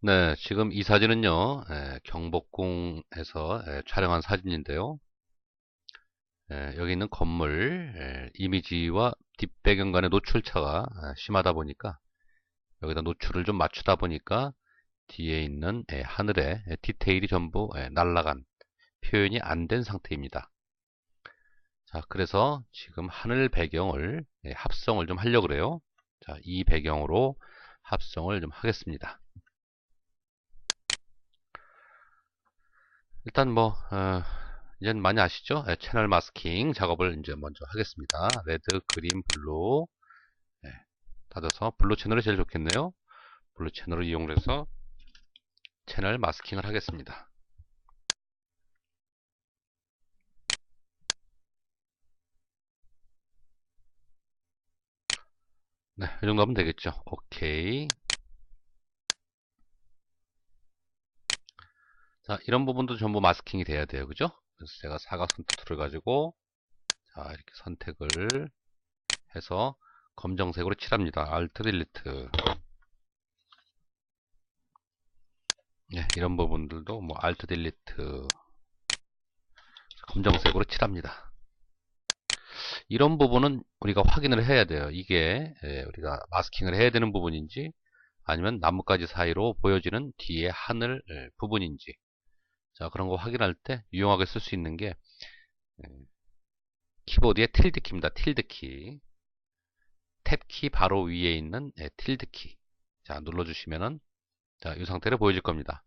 네, 지금 이 사진은요, 에, 경복궁에서 에, 촬영한 사진인데요. 에, 여기 있는 건물 에, 이미지와 뒷배경 간의 노출차가 에, 심하다 보니까 여기다 노출을 좀 맞추다 보니까 뒤에 있는 에, 하늘의 에, 디테일이 전부 에, 날라간 표현이 안 된 상태입니다. 자, 그래서 지금 하늘 배경을 에, 합성을 좀 하려고 그래요. 자, 이 배경으로 합성을 좀 하겠습니다. 일단 뭐 어, 이젠 많이 아시죠? 네, 채널 마스킹 작업을 이제 먼저 하겠습니다. 레드, 그린, 블루 네, 닫아서 블루 채널이 제일 좋겠네요. 블루 채널을 이용해서 채널 마스킹을 하겠습니다. 네, 이 정도 하면 되겠죠. 오케이. 자, 이런 부분도 전부 마스킹이 돼야 돼요. 그죠? 그래서 제가 사각선택 툴을 가지고 자, 이렇게 선택을 해서 검정색으로 칠합니다. Alt 딜리트. 네, 이런 부분들도 뭐 Alt 딜리트 검정색으로 칠합니다. 이런 부분은 우리가 확인을 해야 돼요. 이게 예, 우리가 마스킹을 해야 되는 부분인지 아니면 나뭇가지 사이로 보여지는 뒤에 하늘 예, 부분인지 자, 그런 거 확인할 때 유용하게 쓸 수 있는 게 키보드의 틸드 키입니다. 틸드 키. 탭키 바로 위에 있는 틸드 키. 자, 눌러주시면은 자, 이 상태를 보여줄 겁니다.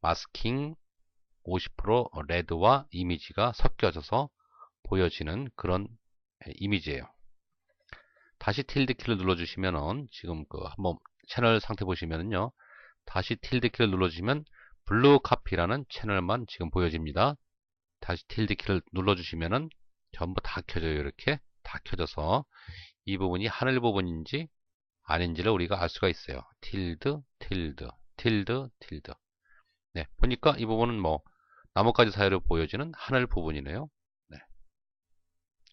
마스킹 50% 레드와 이미지가 섞여져서 보여지는 그런 이미지예요. 다시 틸드 키를 눌러주시면은 지금 그 한번 채널 상태 보시면은요. 다시 틸드 키를 눌러주시면 블루 카피라는 채널만 지금 보여집니다. 다시 틸드 키를 눌러주시면은 전부 다 켜져요. 이렇게 다 켜져서 이 부분이 하늘 부분인지 아닌지를 우리가 알 수가 있어요. 틸드, 틸드, 틸드, 틸드. 네, 보니까 이 부분은 뭐 나뭇가지 사이로 보여지는 하늘 부분이네요. 네.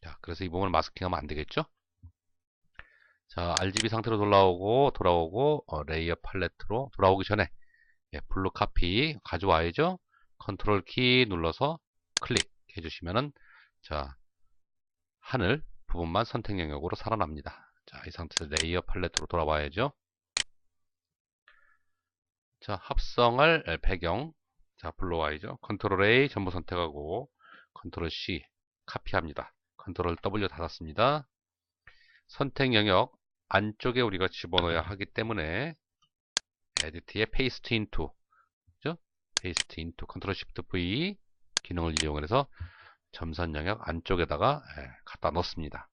자, 그래서 이 부분을 마스킹하면 안 되겠죠? 자, RGB 상태로 돌아오고 돌아오고 어, 레이어 팔레트로 돌아오기 전에 예, 블루 카피 가져와야죠. 컨트롤 키 눌러서 클릭해 주시면은 자 하늘 부분만 선택 영역으로 살아납니다. 자, 이 상태에서 레이어 팔레트로 돌아와야죠. 자, 합성할 배경. 자, 불러와야죠. 컨트롤 A 전부 선택하고 컨트롤 C 카피합니다. 컨트롤 W 닫았습니다. 선택 영역 안쪽에 우리가 집어넣어야 하기 때문에 에디트의 paste into 그죠? paste into 컨트롤 shift V 기능을 이용해서 점선 영역 안쪽에다가 예, 갖다 넣습니다.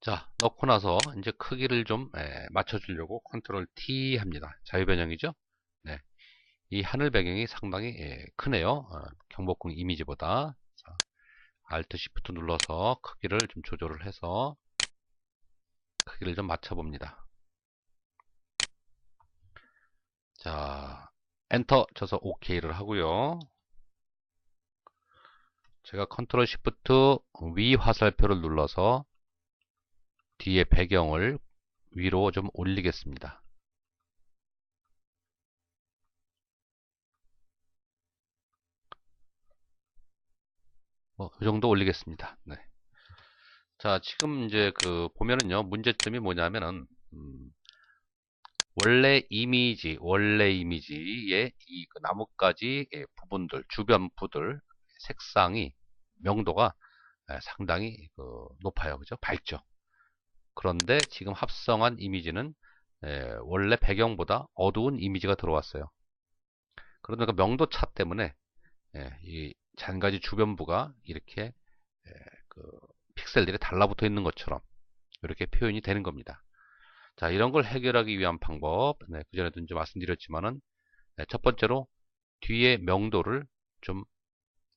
자 넣고 나서 이제 크기를 좀 예, 맞춰주려고 컨트롤 T 합니다. 자유 변형이죠? 네. 이 하늘 배경이 상당히 예, 크네요. 어, 경복궁 이미지보다 자, Alt Shift 눌러서 크기를 좀 조절을 해서 크기를 좀 맞춰봅니다. 자, 엔터 쳐서 OK를 하고요. 제가 컨트롤 시프트 위 화살표를 눌러서 뒤에 배경을 위로 좀 올리겠습니다. 뭐, 이 정도 올리겠습니다. 네. 자, 지금 이제 그 보면은요, 문제점이 뭐냐면은, 음, 원래 이미지, 원래 이미지의 이 그 나뭇가지 부분들, 주변부들 색상이 명도가 상당히 그 높아요. 그죠? 밝죠? 그런데 지금 합성한 이미지는 원래 배경보다 어두운 이미지가 들어왔어요. 그러니까 명도 차 때문에 이 잔가지 주변부가 이렇게 그 픽셀들이 달라붙어 있는 것처럼 이렇게 표현이 되는 겁니다. 자, 이런 걸 해결하기 위한 방법, 네, 그전에도 이제 말씀드렸지만은, 네, 첫 번째로 뒤에 명도를 좀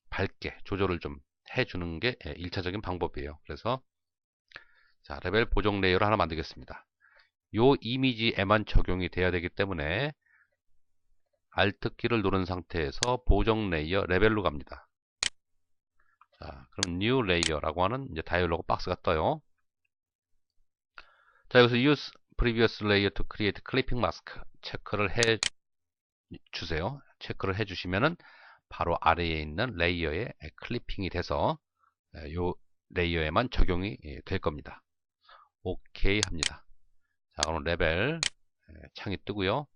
밝게 조절을 좀 해주는 게 1차적인 방법이에요. 그래서, 자, 레벨 보정 레이어를 하나 만들겠습니다. 요 이미지에만 적용이 돼야 되기 때문에, Alt 키를 누른 상태에서 보정 레이어 레벨로 갑니다. 자, 그럼 New Layer라고 하는 이제 다이얼로그 박스가 떠요. 자, 여기서 Use previous layer to create clipping mask 체크를 해 주세요. 체크를 해 주시면은 바로 아래에 있는 레이어에 클리핑이 돼서 요 레이어에만 적용이 될 겁니다. 오케이 합니다. 자, 그럼 레벨 창이 뜨고요.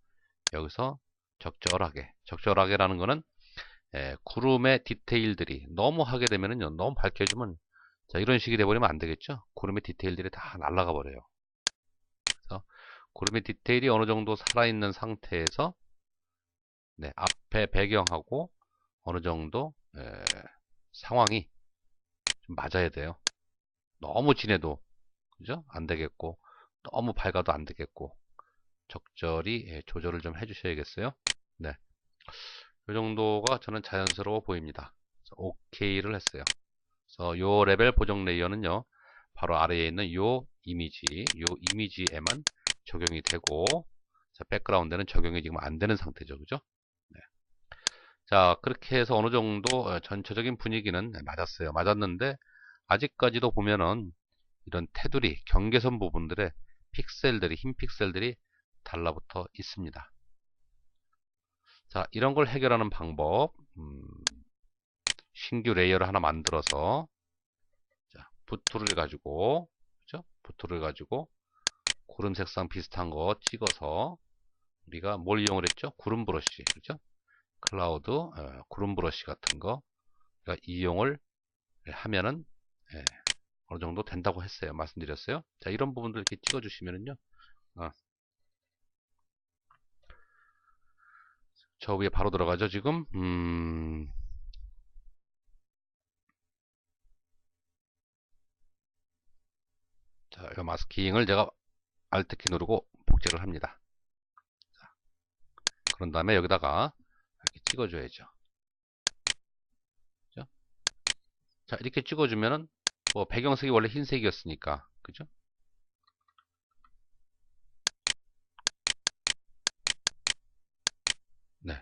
여기서 적절하게, 적절하게라는 거는 구름의 디테일들이 너무 하게 되면은요, 너무 밝혀지면 자, 이런 식이 돼버리면 안 되겠죠? 구름의 디테일들이 다 날아가 버려요. 그래서 구름의 디테일이 어느 정도 살아있는 상태에서 네, 앞에 배경하고 어느 정도 에, 상황이 좀 맞아야 돼요. 너무 진해도 그죠? 안 되겠고 너무 밝아도 안 되겠고 적절히 예, 조절을 좀 해주셔야겠어요. 네, 이 정도가 저는 자연스러워 보입니다. OK를 했어요. 그래서 요 레벨 보정 레이어는요, 바로 아래에 있는 요 이미지, 요 이미지에만 적용이 되고, 자, 백그라운드는 적용이 지금 안 되는 상태죠. 그죠? 네. 자, 그렇게 해서 어느 정도 어, 전체적인 분위기는 맞았어요. 맞았는데, 아직까지도 보면은 이런 테두리, 경계선 부분들의 픽셀들이, 흰 픽셀들이 달라붙어 있습니다. 자, 이런 걸 해결하는 방법, 음, 신규 레이어를 하나 만들어서 자, 부트를 가지고 그죠? 부트를 가지고 구름 색상 비슷한 거 찍어서 우리가 뭘 이용을 했죠? 구름 브러쉬 그죠? 클라우드 어, 구름 브러쉬 같은 거 이용을 하면은 예, 어느 정도 된다고 했어요. 말씀드렸어요. 자, 이런 부분들 이렇게 찍어 주시면은요. 어. 저 위에 바로 들어가죠, 지금. 음, 자, 이 마스킹을 제가 Alt키 누르고 복제를 합니다. 자, 그런 다음에 여기다가 이렇게 찍어줘야죠. 자, 이렇게 찍어주면은 뭐 배경색이 원래 흰색이었으니까, 그죠? 네.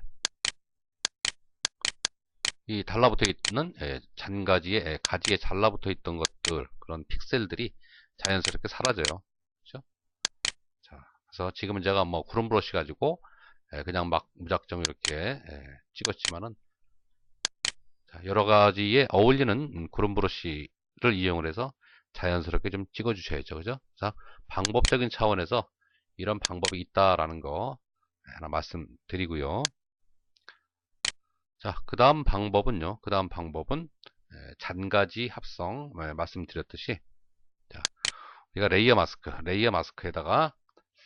이 달라붙어 있는 예, 잔가지에 예, 가지에 잘라붙어 있던 것들 그런 픽셀들이 자연스럽게 사라져요. 그죠? 자, 그래서 지금은 제가 뭐 구름 브러쉬 가지고 예, 그냥 막 무작정 이렇게 예, 찍었지만은 여러 가지에 어울리는 구름 브러쉬를 이용을 해서 자연스럽게 좀 찍어 주셔야죠. 그죠? 자, 방법적인 차원에서 이런 방법이 있다라는 거 하나 말씀드리고요. 자, 그 다음 방법은요. 그 다음 방법은 잔가지 합성 말씀드렸듯이 우리가 레이어 마스크, 레이어 마스크에다가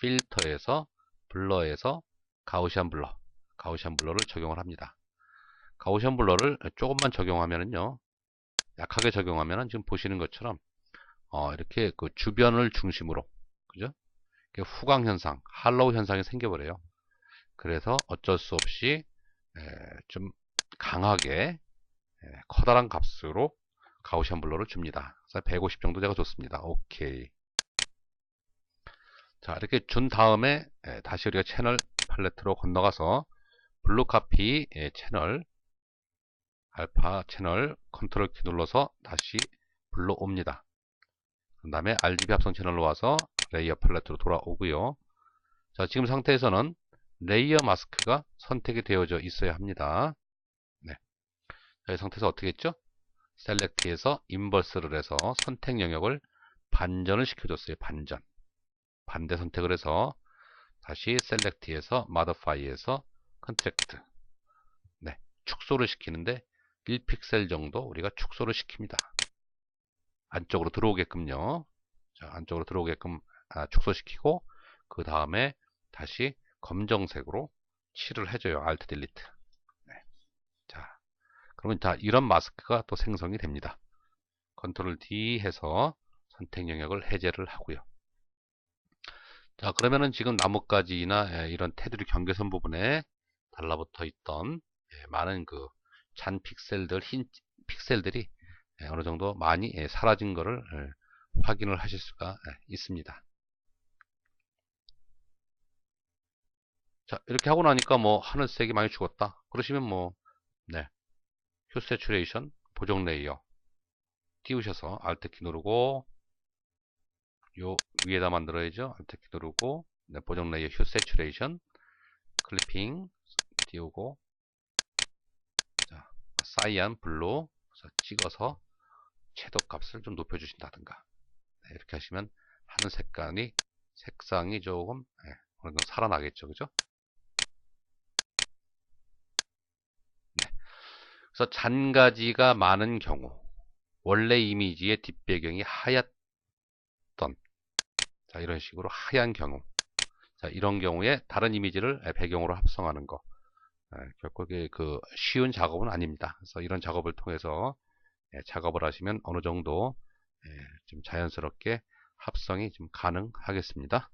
필터에서 블러에서 가우시안 블러, 가우시안 블러를 적용을 합니다. 가우시안 블러를 조금만 적용하면은요, 약하게 적용하면은 지금 보시는 것처럼 어, 이렇게 그 주변을 중심으로, 그죠? 후광 현상, 할로우 현상이 생겨버려요. 그래서 어쩔 수 없이 에, 좀 강하게 에, 커다란 값으로 가우시안 블러를 줍니다. 그래서 150 정도 제가 줬습니다. 오케이. 자 이렇게 준 다음에 예, 다시 우리가 채널 팔레트로 건너가서 블루 카피 예, 채널 알파 채널 컨트롤 키 눌러서 다시 불러 옵니다. 그 다음에 RGB 합성 채널로 와서 레이어 팔레트로 돌아오고요. 자 지금 상태에서는 레이어 마스크가 선택이 되어져 있어야 합니다. 이 상태에서 어떻게 했죠? 셀렉트에서 인버스를 해서 선택 영역을 반전을 시켜줬어요. 반전. 반대 선택을 해서 다시 셀렉트에서 modify에서 컨트랙트 네, 축소를 시키는데 1픽셀 정도 우리가 축소를 시킵니다. 안쪽으로 들어오게끔요. 자, 안쪽으로 들어오게끔 아, 축소시키고 그 다음에 다시 검정색으로 칠을 해줘요. Alt Delete. 그러면 자 이런 마스크가 또 생성이 됩니다. 컨트롤 D 해서 선택 영역을 해제를 하고요. 자 그러면은 지금 나뭇가지나 예, 이런 테두리 경계선 부분에 달라붙어 있던 예, 많은 그 잔 픽셀들 흰 픽셀들이 예, 어느 정도 많이 사라진 것을 확인을 하실 수가 있습니다. 자 이렇게 하고 나니까 뭐 하늘색이 많이 죽었다 그러시면 뭐 네. 휴 세츄레이션 보정 레이어. 띄우셔서 Alt 키 누르고 요 위에다 만들어야죠. Alt 키 누르고 네, 보정 레이어 휴 세츄레이션 클리핑 띄우고. 자, 사이안 블루 찍어서 채도 값을 좀 높여 주신다든가. 네, 이렇게 하시면 하늘 색깔이 색상이 조금 네, 어느 정도 살아나겠죠. 그죠 그래서 잔가지가 많은 경우 원래 이미지의 뒷배경이 하얗던 자 이런 식으로 하얀 경우 자 이런 경우에 다른 이미지를 배경으로 합성하는 거 예, 결코 그 쉬운 작업은 아닙니다. 그래서 이런 작업을 통해서 예, 작업을 하시면 어느 정도 예, 좀 자연스럽게 합성이 좀 가능하겠습니다.